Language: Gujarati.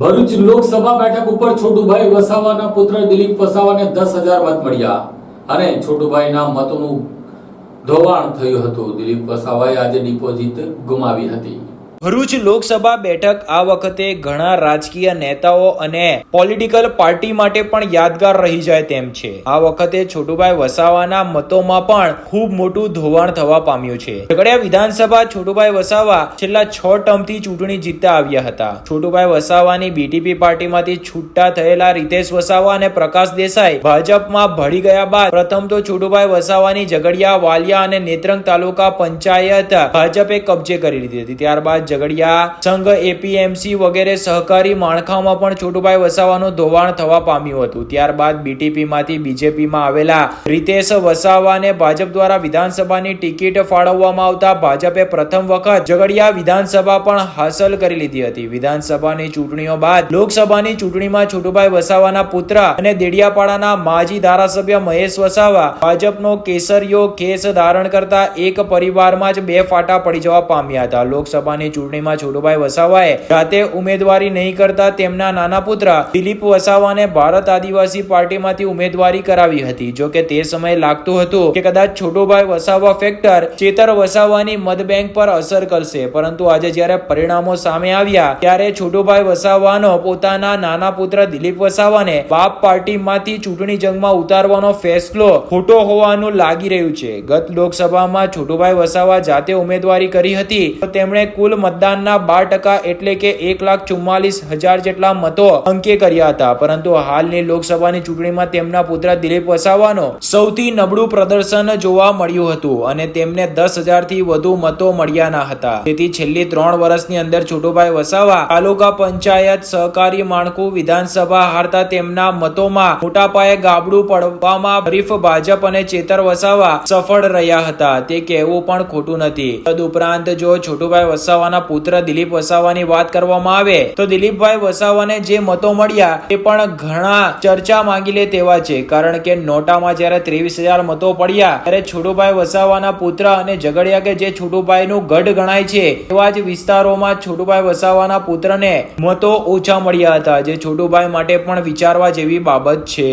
ભરૂચ લોકસભા બેઠક ઉપર છોટુભાઈ વસાવાના પુત્ર દિલીપ વસાવાને દસ હજાર મત મળ્યા અને છોટુભાઈના મતોનું ધોવાણ થયું હતું. દિલીપ વસાવાએ આજે ડિપોઝિટ ગુમાવી હતી. ભરૂચ લોકસભા બેઠક આ વખતે ઘણા રાજકીય નેતાઓ અને પોલિટિકલ પાર્ટી માટે પણ યાદગાર રહી જાય તેમ છે. આ વખતે છોટુભાઈ વસાવાના મતોમાં પણ ખૂબ મોટું ધોવાણ થવા પામ્યું છે. ઝઘડિયા વિધાનસભા છોટુભાઈ વસાવા છેલ્લા છ ટર્મથી ચૂંટણી જીતતા આવ્યા હતા. છોટુભાઈ વસાવાની બીટીપી પાર્ટીમાંથી છૂટા થયેલા રીતેશ વસાવા અને પ્રકાશ દેસાઈ ભાજપમાં ભળી ગયા બાદ પ્રથમ તો છોટુભાઈ વસાવાની ઝઘડિયા વાલિયા અને નેત્રંગ તાલુકા પંચાયત ભાજપે કબજે કરી લીધી હતી. ત્યારબાદ ઝઘડિયા સંઘ એપીએમસી વગેરે સહકારી માળખામાં પણ છોટુભાઈ વસાવાનું ધોવાણ થવા પામ્યું હતું. ત્યારબાદ બીટીપીમાંથી બીજેપીમાં આવેલા રીતેશ વસાવાને ભાજપ દ્વારા વિધાનસભાની ટિકિટ ફાળવવામાં આવતા ભાજપે પ્રથમ વખત ઝઘડિયા વિધાનસભા પણ હાંસલ કરી લીધી હતી. વિધાનસભાની ચૂંટણીઓ બાદ લોકસભાની ચૂંટણીમાં છોટુભાઈ વસાવાના પુત્ર અને દેડિયાપાડાના માજી ધારાસભ્ય મહેશ વસાવા ભાજપનો કેસરીયો કેસ ધારણ કરતા એક પરિવારમાં જ બે ફાટા પડી જવા પામ્યા હતા. લોકસભાની ચૂંટણીમાં છોટુભાઈ વસાવાએ જાતે ઉમેદવારી નહીં કરતા તેમના નાના પુત્ર દિલીપ વસાવાને ભારત આદિવાસી પાર્ટીમાંથી ઉમેદવારી કરાવી હતી. જો કે તે સમયે લાગતું હતું કે કદાચ છોટુભાઈ વસાવા ફેક્ટર ચેતર વસાવાની મતબેંક પર અસર કરશે. પરંતુ આજે જ્યારે પરિણામો સામે આવ્યા, ત્યારે છોટુભાઈ વસાવાનો પોતાના નાના પુત્ર દિલીપ વસાવાને બાપ પાર્ટીમાંથી ચૂંટણી જંગમાં ઉતારવાનો ફેસલો ખોટો હોવાનું લાગી રહ્યું છે. ગત લોકસભામાં છોટુભાઈ વસાવા જાતે ઉમેદવારી કરી હતી, તો તેમણે કુલ મતદાનના બાર ટકા એટલે કે એક લાખ ચુમ્માલીસ હજાર જેટલા મતો અંકે કર્યા હતા. પરંતુ હાલની લોકસભાની ચૂંટણીમાં તેમના પુત્ર દિલીપ વસાવાનો સૌથી નબળું પ્રદર્શન જોવા મળ્યું હતું અને તેમને દસ હજારથી વધુ મતો મળ્યા ના હતા. તેથી છેલ્લી ત્રણ વર્ષની અંદર છોટુભાઈ વસાવા તાલુકા પંચાયત સહકારી માળખું વિધાનસભા હારતા તેમના મતોમાં મોટા પાયે ગાબડું પડવામાં હરીફ ભાજપ અને ચેતર વસાવા સફળ રહ્યા હતા. તે કહેવું પણ ખોટું નથી. તદુપરાંત જો છોટુભાઈ વસાવાના પુત્ર દિલીપ વસાવાની વાત કરવામાં આવે, તો દિલીપભાઈ વસાવાને જે મતો મળ્યા, એ પણ ઘણા ચર્ચા માંગી લે તેવા છે. કારણ કે નોટામાં જ્યારે ત્રેવીસ હજાર મતો પડ્યા, ત્યારે છોટુભાઈ વસાવાના પુત્ર અને ઝઘડિયા કે જે છોટુભાઈનું ગઢ ગણાય છે, એવા જ વિસ્તારોમાં છોટુભાઈ વસાવાના પુત્રને મતો ઓછા મળ્યા હતા, જે છોટુભાઈ માટે પણ વિચારવા જેવી બાબત છે.